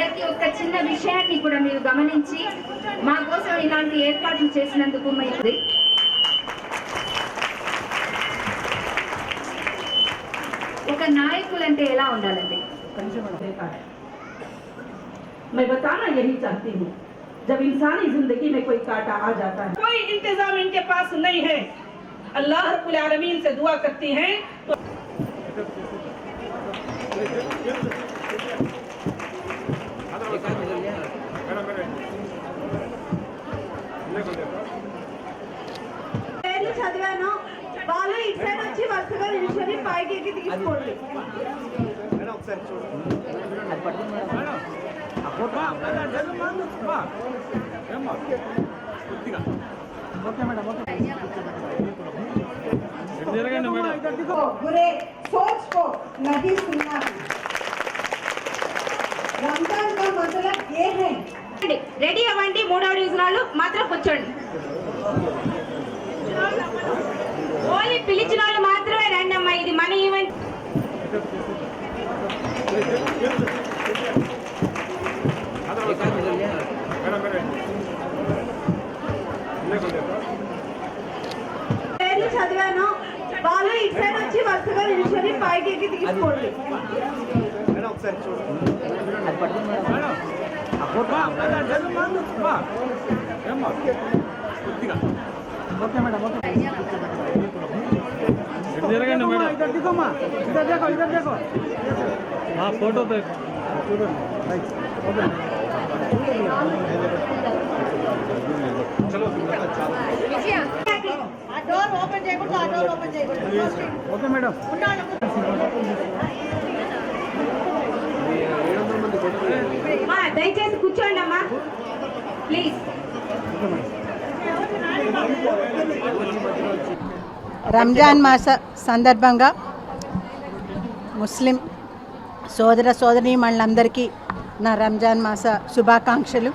ప్రతి ఒక్క చిన్న విషయాన్ని కూడా మీరు గమనించి మా కోసం ఇలాంటి ఏర్పాట్లు చేసినందుకు మీరు ఒక నాయకులు అంటే ఎలా ఉండాలండి मैं बताना यही चाहती हूँ जब इंसानी जिंदगी में कोई कांटा आ जाता है कोई इंतजाम इनके पास नहीं है अल्लाह रब्बुल आलमीन से दुआ करती हैं तो సైడ్ వచ్చి వరుసగా నిల్చొని పైకి ఎక్కి తీసుకోండి बुरे सोच को नहीं सुनना रमजान का मतलब ये है రెడీ అవ్వండి మూడవ డివిజనాలు మాత్రం కూర్చోండి ఓన్లీ పిలిచిన వాళ్ళు మాత్రమే చదివాను వాళ్ళు ఇటు సైడ్ వచ్చి వరుసగా నిల్చొని పైకి ఎక్కి తీసుకోండి జరగండి మేడం ఆ ఫోటో పే ఆ డోర్ ఓపెన్ చేయకూడదు ఆ డోర్ ఓపెన్ చేయకూడదు. ఓకే మేడం దయచేసి కూర్చోండి అమ్మా. ప్లీజ్ రంజాన్ మాస సందర్భంగా ముస్లిం సోదర సోదరి మళ్ళందరికీ నా రంజాన్ మాస శుభాకాంక్షలు.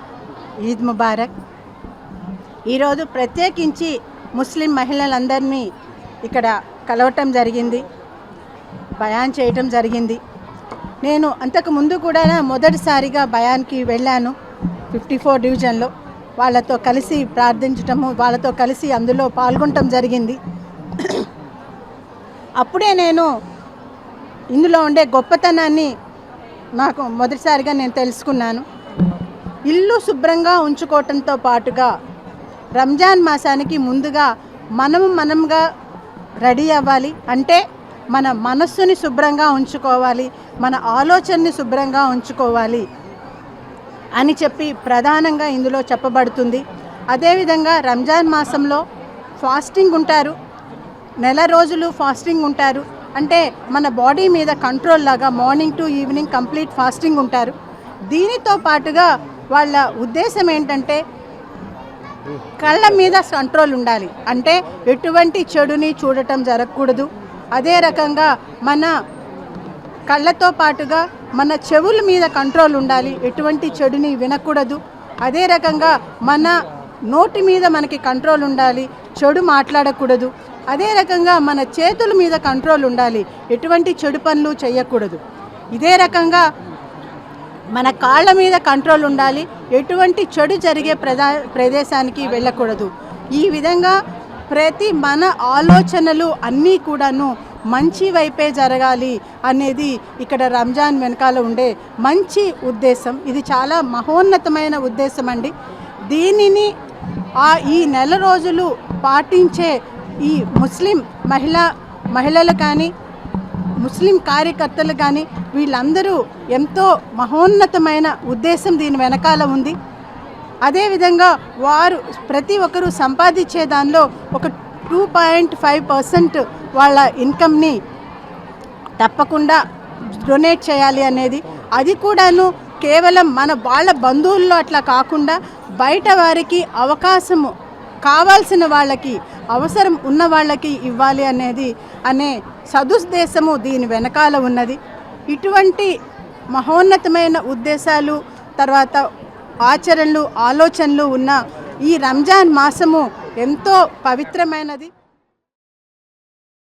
ఈద్ ముబారక్. ఈరోజు ప్రత్యేకించి ముస్లిం మహిళలందరినీ ఇక్కడ కలవటం జరిగింది బయాన్ చేయటం జరిగింది. నేను అంతకు ముందు కూడా మొదటిసారిగా బయాన్కి వెళ్ళాను ఫిఫ్టీ ఫోర్ డివిజన్లో. వాళ్ళతో కలిసి ప్రార్థించటము వాళ్ళతో కలిసి అందులో పాల్గొనటం జరిగింది. అప్పుడే నేను ఇందులో ఉండే గొప్పతనాన్ని నాకు మొదటిసారిగా నేను తెలుసుకున్నాను. ఇల్లు శుభ్రంగా ఉంచుకోవటంతో పాటుగా రంజాన్ మాసానికి ముందుగా మనము మనంగా రెడీ అవ్వాలి. అంటే మన మనస్సుని శుభ్రంగా ఉంచుకోవాలి. మన ఆలోచనని శుభ్రంగా ఉంచుకోవాలి అని చెప్పి ప్రధానంగా ఇందులో చెప్పబడుతుంది. అదేవిధంగా రంజాన్ మాసంలో ఫాస్టింగ్ ఉంటారు. నెల రోజులు ఫాస్టింగ్ ఉంటారు. అంటే మన బాడీ మీద కంట్రోల్ లాగా morning to evening complete fasting ఉంటారు. దీనితో పాటుగా వాళ్ళ ఉద్దేశం ఏంటంటే కళ్ళ మీద కంట్రోల్ ఉండాలి. అంటే ఎటువంటి చెడుని చూడటం జరగకూడదు. అదే రకంగా మన కళ్ళతో పాటుగా మన చెవుల మీద కంట్రోల్ ఉండాలి. ఎటువంటి చెడుని వినకూడదు. అదే రకంగా మన నోటి మీద మనకి కంట్రోల్ ఉండాలి. చెడు మాట్లాడకూడదు. అదే రకంగా మన చేతుల మీద కంట్రోల్ ఉండాలి. ఎటువంటి చెడు పనులు చేయకూడదు. ఇదే రకంగా మన కాళ్ళ మీద కంట్రోల్ ఉండాలి. ఎటువంటి చెడు జరిగే ప్రదా ప్రదేశానికి వెళ్ళకూడదు. ఈ విధంగా ప్రతి మన ఆలోచనలు అన్నీ కూడాను మంచి వైపే జరగాలి అనేది ఇక్కడ రంజాన్ వెనకాల ఉండే మంచి ఉద్దేశం. ఇది చాలా మహోన్నతమైన ఉద్దేశం అండి. దీనిని ఆ ఈ నెల రోజులు పాటించే ఈ ముస్లిం మహిళ మహిళలు కానీ ముస్లిం కార్యకర్తలు కానీ వీళ్ళందరూ ఎంతో మహోన్నతమైన ఉద్దేశం దీని వెనకాల ఉంది. అదేవిధంగా వారు ప్రతి ఒక్కరూ సంపాదించే దానిలో ఒక టూ పాయింట్ ఫైవ్ పర్సెంట్ వాళ్ళ ఇన్కమ్ని తప్పకుండా డొనేట్ చేయాలి అనేది. అది కూడాను కేవలం మన వాళ్ళ బంధువుల్లో అట్లా కాకుండా బయట వారికి అవకాశము కావాల్సిన వాళ్ళకి అవసరం ఉన్న వాళ్ళకి ఇవ్వాలి అనేది అనే సదుద్దేశము దీని వెనకాల ఉన్నది. ఇటువంటి మహోన్నతమైన ఉద్దేశాలు తర్వాత ఆచరణలు ఆలోచనలు ఉన్న ఈ రంజాన్ మాసము ఎంతో పవిత్రమైనది.